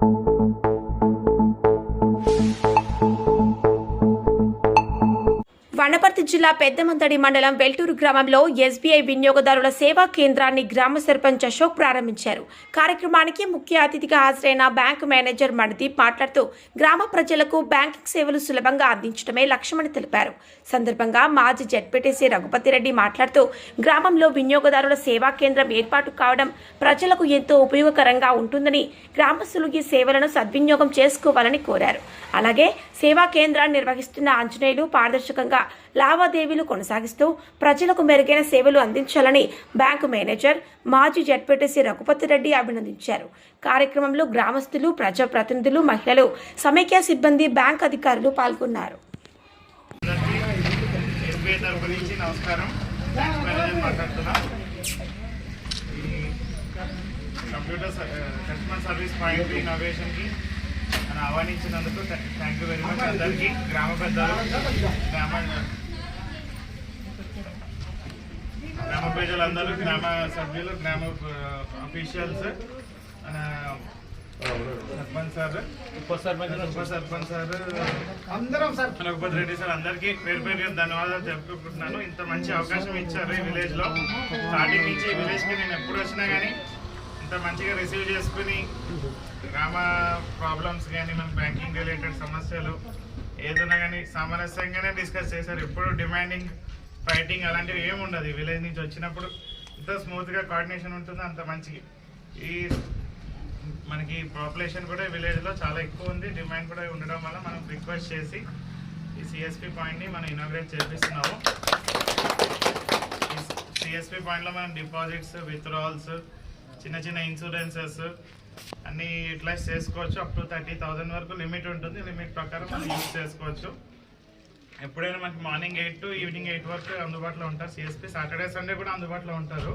thank you Wanaparthy జిల్లా పెద్దమంతడి మండలం వెల్టూరు గ్రామంలో ఎస్బీఐ వినియోగదారుల సేవా కేంద్రాన్ని గ్రామ సర్పంచ్ అశోక్ ప్రారంభించారు. కార్యక్రమానికి ముఖ్య అతిథిగా హాజరైన బ్యాంకు మేనేజర్ మణదీప్ మాట్లాడుతూ గ్రామ ప్రజలకు బ్యాంకింగ్ సేవలు సులభంగా అందించడమే లక్ష్యమని తెలిపారు. సందర్భంగా మాజీ జడ్పీటీసీ రఘుపతిరెడ్డి మాట్లాడుతూ గ్రామంలో వినియోగదారుల సేవా కేంద్రం ఏర్పాటు కావడం ప్రజలకు ఎంతో ఉపయోగకరంగా ఉంటుందని గ్రామస్తులు ఈ సేవలను సద్వినియోగం చేసుకోవాలని కోరారు. అలాగే సేవా కేంద్రాన్ని నిర్వహిస్తున్న ఆంజనేయులు పారదర్శకంగా లావాదేవీలు కొనసాగిస్తూ ప్రజలకు మెరుగైన సేవలు అందించాలని బ్యాంకు మేనేజర్ మాజీ జడ్పీటీసీ రఘుపతిరెడ్డి అభినందించారు. కార్యక్రమంలో గ్రామస్తులు ప్రజాప్రతినిధులు మహిళలు సమైక్య సిబ్బంది బ్యాంక్ అధికారులు పాల్గొన్నారు. నమస్కారం కంప్యూటర్ కస్టమర్ సర్వీస్ పాయింట్ ఇన్నోవేషన్కి నన్ను ఆహ్వానించినందుకు థ్యాంక్ యూ వెరీ మచ్ అందరికీ గ్రామ పెద్దలు గ్రామ గ్రామ ప్రజలందరూ గ్రామ సభ్యులు గ్రామ అఫీషియల్స్ సర్పంచ్ సార్ ఉప సర్పంచ్ ఉప సర్పంచ్ సార్ అందరం సార్. రఘుపతి రెడ్డి సార్ అందరికీ పేరు పేరు ధన్యవాదాలు తెలుపుకుంటున్నాను. ఇంత మంచి అవకాశం ఇచ్చారు ఈ విలేజ్లో. స్టార్టింగ్ నుంచి ఈ విలేజ్కి నేను ఎప్పుడు వచ్చినా కానీ ఇంత మంచిగా రిసీవ్ చేసుకుని గ్రామ ప్రాబ్లమ్స్ కానీ మన బ్యాంకింగ్ రిలేటెడ్ సమస్యలు ఏదైనా కానీ సామరస్యంగానే డిస్కస్ చేశారు. ఎప్పుడు డిమాండింగ్ ఫైటింగ్ అలాంటివి ఏమి ఉండదు. విలేజ్ నుంచి వచ్చినప్పుడు ఇంత స్మూత్గా కోఆర్డినేషన్ ఉంటుంది అంత మంచి ఈ మనకి పాపులేషన్ కూడా విలేజ్లో చాలా ఎక్కువ ఉంది. డిమాండ్ కూడా ఉండడం వల్ల మనం రిక్వెస్ట్ చేసి ఈ సిఎస్పి పాయింట్ని మనం ఇనాగ్రేట్ చేపిస్తున్నాము. ఈ సిఎస్పి పాయింట్లో మనం డిపాజిట్స్ విత్డ్రాల్స్ చిన్న చిన్న ఇన్సూరెన్సెస్ అన్ని యూటిలైజ్ చేసుకోవచ్చు. అప్ టు థర్టీ థౌసండ్ వరకు లిమిట్ ఉంటుంది. లిమిట్ ప్రకారం మనం యూజ్ చేసుకోవచ్చు. ఎప్పుడైనా మనకి morning eight to evening eight వరకు అందుబాటులో ఉంటారు సిఎస్పి సాటర్డే సండే కూడా అందుబాటులో ఉంటారు.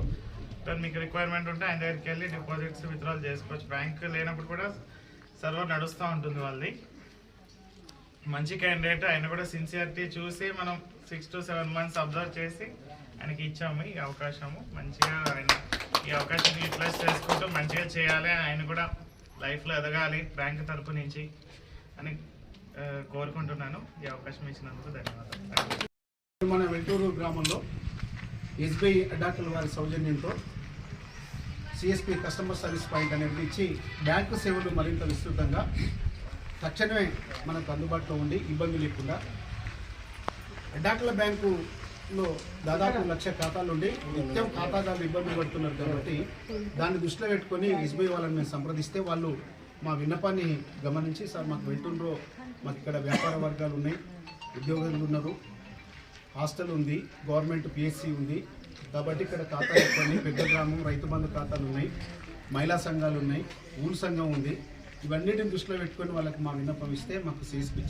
సో మీకు రిక్వైర్మెంట్ ఉంటే ఆయన దగ్గరికి వెళ్ళి డిపాజిట్స్ విత్డ్రాల్ చేసుకోవచ్చు. బ్యాంక్ లేనప్పుడు కూడా సర్వర్ నడుస్తూ ఉంటుంది వాళ్ళది. మంచి క్యాండిడేట్ ఆయన కూడా సిన్సియారిటీ చూసి మనం six to seven months observe చేసి ఆయనకి ఇచ్చాము ఈ అవకాశము. మంచిగా ఆయన ఈ అవకాశం యూటిలైజ్ చేసుకుంటూ మంచిగా చేయాలి ఆయన కూడా లైఫ్లో ఎదగాలి బ్యాంక్ తరపు నుంచి అని కోరుకుంటున్నాను. ఈ అవకాశం ఇచ్చినందుకు ధన్యవాదాలు. మన వెల్టూరు గ్రామంలో ఎస్బీఐ అడ్డాకల్ వారి సౌజన్యంతో సిఎస్పి కస్టమర్ సర్వీస్ పాయింట్ అనేది ఇచ్చి బ్యాంకు సేవలు మరింత విస్తృతంగా తక్షణమే మనకు అందుబాటులో ఉండి ఇబ్బంది లేకుండా అడ్డాకల బ్యాంకులో దాదాపు లక్ష ఖాతాలు ఉండి నిత్యం ఖాతాదారులు ఇబ్బంది పడుతున్నారు కాబట్టి దాన్ని దృష్టిలో పెట్టుకొని ఎస్బీఐ వాళ్ళని మేము సంప్రదిస్తే వాళ్ళు మా విన్నపాన్ని గమనించి సార్ మాకు వెళ్తుండ్రో మాకు ఇక్కడ వ్యాపార వర్గాలు ఉన్నాయి ఉద్యోగులు ఉన్నారు హాస్టల్ ఉంది గవర్నమెంట్ పిఎస్సి ఉంది కాబట్టి ఇక్కడ ఖాతాలు కొన్ని పెద్ద గ్రామం రైతు బంధు ఖాతాలు ఉన్నాయి మహిళా సంఘాలు ఉన్నాయి ఊరు సంఘం ఉంది. ఇవన్నిటిని దృష్టిలో పెట్టుకొని వాళ్ళకి మా విన్నపం ఇస్తే మాకు సిఎస్పి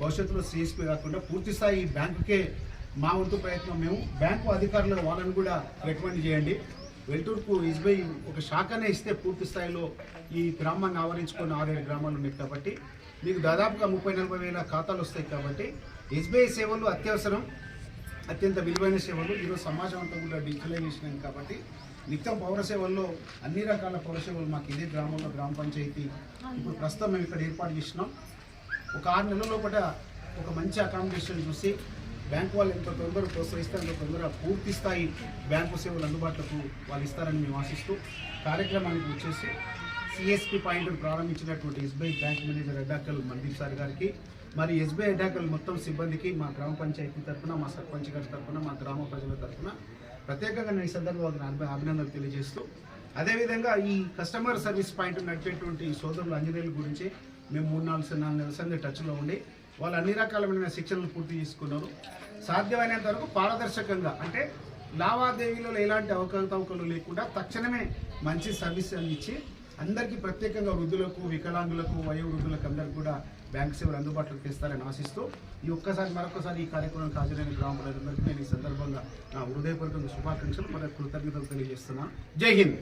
భవిష్యత్తులో సిఎస్పీ కాకుండా పూర్తి స్థాయి బ్యాంకుకే మా వంతు ప్రయత్నం మేము. బ్యాంకు అధికారులు వాళ్ళని కూడా రికమెండ్ చేయండి. వెల్టూరుకు ఎస్బీఐ ఒక శాఖనే ఇస్తే పూర్తి స్థాయిలో ఈ గ్రామాన్ని ఆవరించుకొని ఆరేడు గ్రామాలు ఉన్నాయి కాబట్టి మీకు దాదాపుగా ముప్పై నలభై వేల ఖాతాలు వస్తాయి కాబట్టి ఎస్బీఐ సేవలు అత్యవసరం. అత్యంత విలువైన సేవలు. ఈరోజు సమాజం అంతా కూడా డిజిటలైజేషన్ అయింది కాబట్టి నిత్యం పౌర సేవల్లో అన్ని రకాల పౌర సేవలు మాకు ఇదే గ్రామంలో గ్రామ పంచాయతీ. ఇప్పుడు ప్రస్తుతం మేము ఇక్కడ ఏర్పాటు చేసినాం. ఒక ఆరు నెలల లోపల ఒక మంచి అకామిడేషన్ చూసి బ్యాంకు వాళ్ళు ఎంత తొందర ప్రోత్సహిస్తే అంత తొందర పూర్తి స్థాయి బ్యాంకు సేవలు అందుబాటులోకి వాళ్ళు ఇస్తారని మేము ఆశిస్తూ కార్యక్రమానికి వచ్చేసి సిఎస్పి పాయింట్ ప్రారంభించినటువంటి SBI bank manager Addakal Mandeep sir గారికి మరి ఎస్బీఐ అడ్డాకల్ మొత్తం సిబ్బందికి మా గ్రామ పంచాయతీ తరఫున మా సర్పంచ్ గారి తరఫున మా గ్రామ ప్రజల తరఫున ప్రత్యేకంగా నేను ఈ సందర్భంగా అభినందనలు తెలియజేస్తూ అదేవిధంగా ఈ కస్టమర్ సర్వీస్ పాయింట్ నడిపేటువంటి సోదరులు అంజనీయుల గురించి మేము మూడు నాలుగు నాలుగు నెలసంగా టచ్లో ఉండి వాళ్ళు అన్ని రకాలమైన శిక్షణలు పూర్తి చేసుకున్నారు. సాధ్యమైనంత వరకు పారదర్శకంగా అంటే లావాదేవీలలో ఎలాంటి అవకతవకలు లేకుండా తక్షణమే మంచి సర్వీస్ అందించి అందరికీ ప్రత్యేకంగా వృద్ధులకు వికలాంగులకు వయోవృద్ధులకు అందరికీ కూడా బ్యాంక్ సేవలు అందుబాటులోకి తెస్తారని ఆశిస్తూ ఈ ఒక్కసారి మరొకసారి ఈ కార్యక్రమానికి హాజరైన గ్రామ ప్రజలందరికీ నేను ఈ సందర్భంగా నా హృదయపూర్వక శుభాకాంక్షలు మన కృతజ్ఞతలు తెలియజేస్తున్నాను జై హింద్!